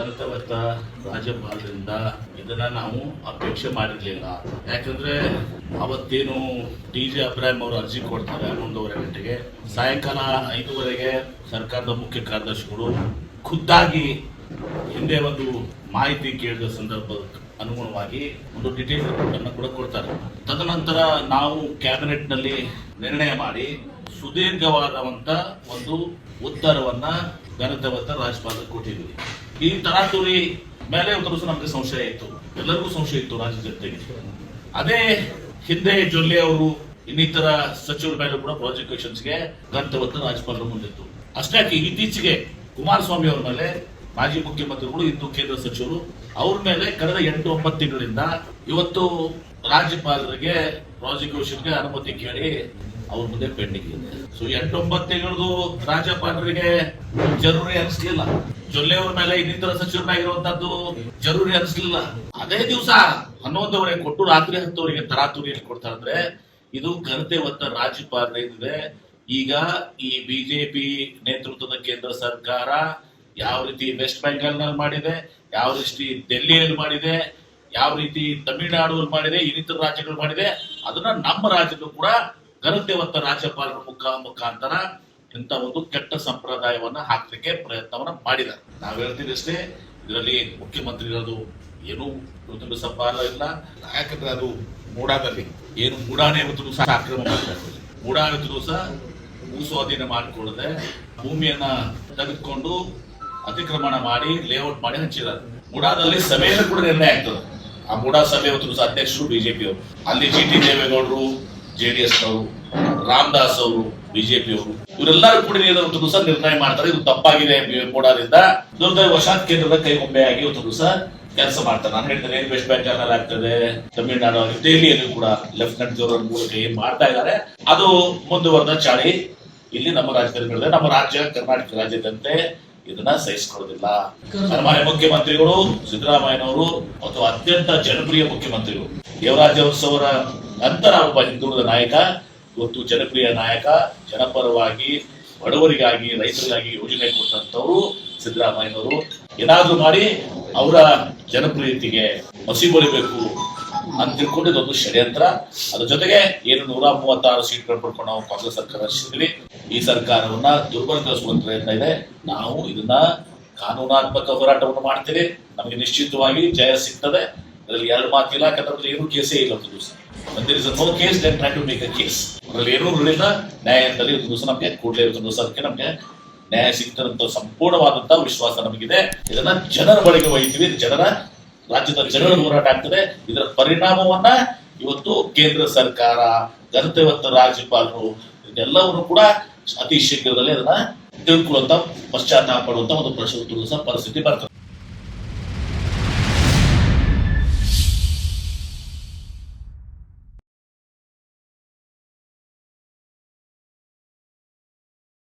ಕರ್ತವ್ಯತ ರಾಜ್ಯಪಾಲರಿಂದ ಇದನ್ನ ನಾವು ಅಪೇಕ್ಷೆ ಮಾಡಿರ್ಲಿಲ್ಲ. ಯಾಕಂದ್ರೆ ಅವತ್ತೇನು ಡಿ ಜೆ ಅಬ್ರಾಹಿಂ ಅವರು ಅರ್ಜಿ ಕೊಡ್ತಾರೆ ಹನ್ನೊಂದುವರೆ ಗಂಟೆಗೆ. ಸಾಯಂಕಾಲ ಐದುವರೆಗೆ ಸರ್ಕಾರದ ಮುಖ್ಯ ಕಾರ್ಯದರ್ಶಿಗಳು ಖುದ್ದಾಗಿ ಹಿಂದೆ ಒಂದು ಮಾಹಿತಿ ಕೇಳಿದ ಸಂದರ್ಭ ಅನುಗುಣವಾಗಿ ಒಂದು ಡಿಟೇಲ್ ರಿಪೋರ್ಟ್ ಅನ್ನು ಕೂಡ ಕೊಡ್ತಾರೆ. ತದನಂತರ ನಾವು ಕ್ಯಾಬಿನೆಟ್ನಲ್ಲಿ ನಿರ್ಣಯ ಮಾಡಿ ಸುದೀರ್ಘವಾದಂತ ಒಂದು ಉತ್ತರವನ್ನ ಘನತವತ್ತ ರಾಜ್ಯಪಾಲ ಕೊಟ್ಟಿದ್ವಿ ಈ ತರಾತುರಿ ಮೇಲೆ ಒಂದು ನಮಗೆ ಸಂಶಯ ಇತ್ತು. ಎಲ್ಲರಿಗೂ ಸಂಶಯ ಇತ್ತು ರಾಜ್ಯ ಜೊತೆಗೆ ಅದೇ ಹಿಂದೆ ಜೊಲ್ಲೆ ಅವರು ಇನ್ನಿತರ ಸಚಿವರ ಮೇಲೆ ಕೂಡ ಪ್ರಾಸಿಕ್ಯೂಷನ್ಸ್ಗೆ ಘನತವತ್ತ ರಾಜ್ಯಪಾಲರ ಮುಂದಿತ್ತು ಅಷ್ಟೇ ಇತ್ತೀಚೆಗೆ ಕುಮಾರಸ್ವಾಮಿ ಅವರ ಮೇಲೆ ಮಾಜಿ ಮುಖ್ಯಮಂತ್ರಿಗಳು ಇಂದು ಕೇಂದ್ರ ಸಚಿವರು ಅವ್ರ ಮೇಲೆ ಕಳೆದ ಎಂಟು ಒಂಬತ್ತು ತಿಂಗಳಿಂದ ಇವತ್ತು ರಾಜ್ಯಪಾಲರಿಗೆ ಪ್ರಾಸಿಕ್ಯೂಷನ್ಗೆ ಅನುಮತಿ ಕೇಳಿ ಅವ್ರ ಮುಂದೆ ಪೆಂಡಿಂಗ್ ಇದೆ. ಸೊ ಎಂಟೊಂಬತ್ತು ತಿಂಗಳದು ರಾಜ್ಯಪಾಲರಿಗೆ ಜರೂರಿ ಅನಿಸ್ಲಿಲ್ಲ. ಜೊಲ್ಲೆ ಅವ್ರ ಮೇಲೆ ಇನ್ನಿತರ ಸಚಿವರಾಗಿರುವಂತದ್ದು ಜರೂರಿ ಅನಿಸ್ಲಿಲ್ಲ. ಅದೇ ದಿವಸ ಹನ್ನೊಂದುವರೆ ಕೊಟ್ಟು ರಾತ್ರಿ ಹತ್ತುವರೆಗೆ ತರಾತುರಿಯಲ್ಲಿ ಕೊಡ್ತಾರೆ ಅಂದ್ರೆ ಇದು ಘನತೆ ಹೊತ್ತ ರಾಜ್ಯಪಾಲರಿದೆ ಈಗ ಈ ಬಿಜೆಪಿ ನೇತೃತ್ವದ ಕೇಂದ್ರ ಸರ್ಕಾರ ಯಾವ ರೀತಿ ವೆಸ್ಟ್ ಬೆಂಗಾಲ್ನಲ್ಲಿ ಮಾಡಿದೆ, ಯಾವ ರೀತಿ ಡೆಲ್ಲಿಯಲ್ಲಿ ಮಾಡಿದೆ, ಯಾವ ರೀತಿ ತಮಿಳುನಾಡು ಮಾಡಿದೆ, ಇನ್ನಿತರ ರಾಜ್ಯಗಳು ಮಾಡಿದೆ, ಅದನ್ನ ನಮ್ಮ ರಾಜ್ಯದಲ್ಲೂ ಕೂಡ ಹೊತ್ತ ರಾಜ್ಯಪಾಲರ ಮುಖ ಮುಖಾಂತರ ಇಂಥ ಒಂದು ಕೆಟ್ಟ ಸಂಪ್ರದಾಯವನ್ನ ಹಾಕಲಿಕ್ಕೆ ಪ್ರಯತ್ನವನ್ನ ಮಾಡಿದ್ದಾರೆ. ನಾವು ಹೇಳ್ತೀವಿ ಅಷ್ಟೇ, ಇದರಲ್ಲಿ ಮುಖ್ಯಮಂತ್ರಿಗಳದು ಏನು ಸಪಾಲ ಇಲ್ಲ ಯಾಕಂದ್ರೆ ಅದು ಮೂಡಾದಲ್ಲಿ. ಏನು ಮೂಡಾನೇ ಇವತ್ತು ಸಹ ಆಕ್ರಮಣ ಮಾಡ್ತಾರೆ ಮೂಡಾ ಇವತ್ತು ಸಹ ಭೂ ಸ್ವಾಧೀನ ಮಾಡಿಕೊಳ್ಳದೆ ಭೂಮಿಯನ್ನ ತೆಗೆದುಕೊಂಡು ಅತಿಕ್ರಮಣ ಮಾಡಿ ಲೇಔಟ್ ಮಾಡಿ ಹಂಚಿದ್ದಾರೆ. ಮೂಡಾದಲ್ಲಿ ಸಭೆಯಲ್ಲಿ ಕೂಡ ನಿರ್ಣಯ ಆಗ್ತದೆ. ಆ ಮೂಡಾ ಸಭೆ ಇವತ್ತು ಅಧ್ಯಕ್ಷರು ಬಿಜೆಪಿ ಅವರು ಅಲ್ಲಿ ಜಿ ಟಿ ದೇವೇಗೌಡರು ಜೆಡಿಎಸ್ ಅವರು, ರಾಮದಾಸ್ ಅವರು, ಬಿಜೆಪಿ ಅವರು, ಇವರೆಲ್ಲರೂ ಕೂಡ ಇವತ್ತು ದಿವಸ ನಿರ್ಣಯ ಮಾಡ್ತಾರೆ. ಇದು ತಪ್ಪಾಗಿದೆ ಮೂಡಾದಿಂದ ದುರ್ದೈವಶಾತ್ ಕೇಂದ್ರದ ಕೈಗೊಂಬೆಯಾಗಿ ಇವತ್ತು ದಿವಸ ಕೆಲಸ ಮಾಡ್ತಾರೆ. ನಾನು ಹೇಳ್ತೇನೆ ಏನ್ ವೆಸ್ಟ್ ಬೆಂಗಾಲ್ ಆಗ್ತದೆ, ತಮಿಳುನಾಡು ದೆಹಲಿಯಲ್ಲಿ ಕೂಡ ಲೆಫ್ಟಿನೆಂಟ್ ಗವರ್ನರ್ ಮೂಲಕ ಏನ್ ಮಾಡ್ತಾ ಇದ್ದಾರೆ, ಅದು ಮುಂದುವರೆದ ಚಾಳಿ. ಇಲ್ಲಿ ನಮ್ಮ ನಡೆದಿದೆ. ನಮ್ಮ ರಾಜ್ಯ, ಕರ್ನಾಟಕ ರಾಜ್ಯದಂತೆ ಇದನ್ನ ಸಹಿಸಿಕೊಳ್ಳೋದಿಲ್ಲ. ಮುಖ್ಯಮಂತ್ರಿಗಳು, ಸಿದ್ದರಾಮಯ್ಯನವರು ಮತ್ತು ಅತ್ಯಂತ ಜನಪ್ರಿಯ ಮುಖ್ಯಮಂತ್ರಿಗಳು. ದೇವರಾಜ ಅವರ ನಂತರ ಒಬ್ಬ ಹಿಂದುಳಿದ ನಾಯಕ, ಇವತ್ತು ಜನಪ್ರಿಯ ನಾಯಕ, ಜನಪರವಾಗಿ, ಬಡವರಿಗಾಗಿ, ರೈತರಿಗಾಗಿ ಯೋಜನೆ ಕೊಟ್ಟಂತವರು ಸಿದ್ದರಾಮಯ್ಯನವರು. ಏನಾದ್ರೂ ಮಾಡಿ ಅವರ ಜನಪ್ರಿಯತೆಗೆ ಮಸಿ ಬಳಿಬೇಕು ಅಂತ ತಿಳ್ಕೊಂಡು ಇದೊಂದು ಷಡ್ಯಂತ್ರ. ಅದ್ರ ಜೊತೆಗೆ ಏನು ನೂರ ಮೂವತ್ತಾರು ಸೀಟ್ಗಳು ಪಡ್ಕೊಂಡು ನಾವು ಕಾಂಗ್ರೆಸ್ ಸರ್ಕಾರ ರಚಿಸಿದ್ವಿ. ಈ ಸರ್ಕಾರವನ್ನ ದುರ್ಬಲಗೊಳಿಸುವಂತ ಪ್ರಯತ್ನ ಇದೆ. ನಾವು ಇದನ್ನ ಕಾನೂನಾತ್ಮಕ ಹೋರಾಟವನ್ನು ಮಾಡ್ತೀವಿ. ನಮಗೆ ನಿಶ್ಚಿತವಾಗಿ ಜಯ ಸಿಗ್ತದೆ. ಅದರಲ್ಲಿ ಎರಡು ಮಾತಿಲ್ಲ ಯಾಕಂದ್ರೆ ಏನು ಕೇಸೇ ಇಲ್ಲ ಒಂದು ದಿವಸ. ಒಂದೇ no case then try to make a case ಅದರಲ್ಲಿ ಏನೂ ಇರಲಿಲ್ಲ. ನ್ಯಾಯಾಲಯದಲ್ಲಿ ಒಂದು ದಿವಸ ನಮಗೆ ಕೂಡಲೇ ಒಂದು ದಿವಸ ಅದಕ್ಕೆ ನಮಗೆ ನ್ಯಾಯ ಸಿಗ್ತದಂತ ಸಂಪೂರ್ಣವಾದಂತಹ ವಿಶ್ವಾಸ ನಮಗಿದೆ. ಇದನ್ನ ಜನರ ಬಳಿಗೆ ಒಯ್ತೀವಿ. ಜನರ, ರಾಜ್ಯದ ಜನರ ಹೋರಾಟ ಆಗ್ತದೆ. ಇದರ ಪರಿಣಾಮವನ್ನ ಇವತ್ತು ಕೇಂದ್ರ ಸರ್ಕಾರ ಘನತೆವತ್ತ ರಾಜ್ಯಪಾಲರು, ಇದೆಲ್ಲವನ್ನು ಕೂಡ ಅತಿ ಶೀಘ್ರದಲ್ಲಿ ಅದನ್ನ ತಿಳ್ಕೊಳ್ಳುವಂತ, ಪಶ್ಚಾತ್ತಾಪ ಪಡುವಂತ ಒಂದು ಪರಿಸ್ಥಿತಿ ಪರಿಸ್ಥಿತಿ ಬರ್ತದೆ.